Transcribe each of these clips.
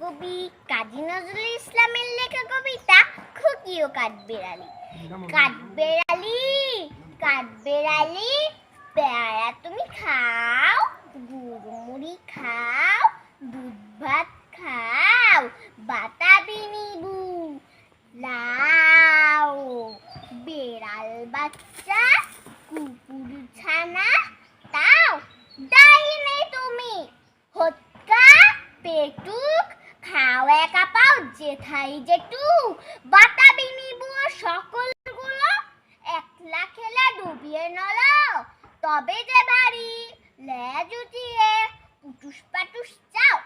কবি কাজী নজরুল ইসলামের লেখা কবিতা খুকি ও কাঠবেড়ালি কাঠবেড়ালি কাঠবেড়ালি পেয়ারা তুমি খাও গুড় মুড়ি খাও দুধ ভাত খাও বাতাবি নিবু লাও। বেড়াল বাচ্চা কুকুর ছানা খাও একা পাও, জেঠাই জেঠু। বাতাবি নিবু সকলগুলো একলা খেলা ডুবিয়ে নল। তবে যে বাড়ি লেজ উঠিয়ে পুটুস পাটুস চাও।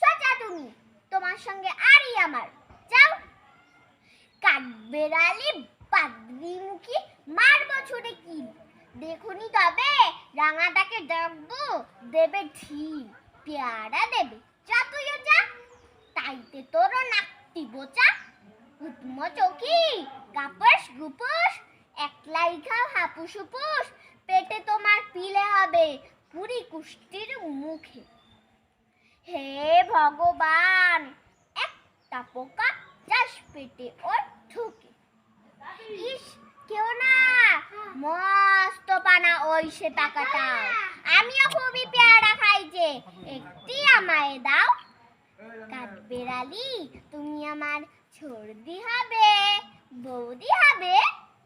চাচা তুমি তোমার সঙ্গে আরই আমার, যাও। কাঠবেড়ালি পাগড়ি মুখী মারবো ছুটে কি? দেখুনি তবে রাঙাটাকে ডাকবো, দেবে ঢিল, পেয়ারা দেবে, যা তুইও যা তাইতে তোরও নাকটি বোচা উৎম চৌকি, কাপস, গুপস, একলাই খাও হাপুস পেটে তোমার পিলে হবে পুরি কুষ্টির মুখে। হে ভগবান, একটা পোকা চাষ পেটে ওর ঢুকে। ইস, কেউ না, মস্ত পানা ওই সে টাকাটাও। আমিও খুবই পেয়ারা খাইছে একটি আমায় দাও কাঠবেড়ালি তুমি আমার সর্দি হবে, বৌদি হবে।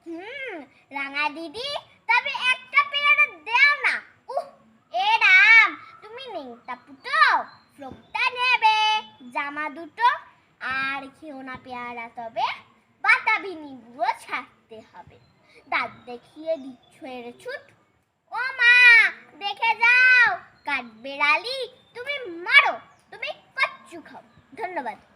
হুম, রাঙা দিদি, তবে একটা পেয়ারা দেও না। উহ, এ রাম, তুমি নেংটা পুটো ফ্রকটা নেবে, জামা দুটো, আর খেও না পেয়ারা তবে বাতাবি নিবুও ছাড়তে হবে। দাঁত দেখিয়ে দিচ্ছ এর ছুট। ও মা, দেখে যাও কাঠবেড়ালি তুমি মারো। তুমি কচ্ছু খাও ধন্যবাদ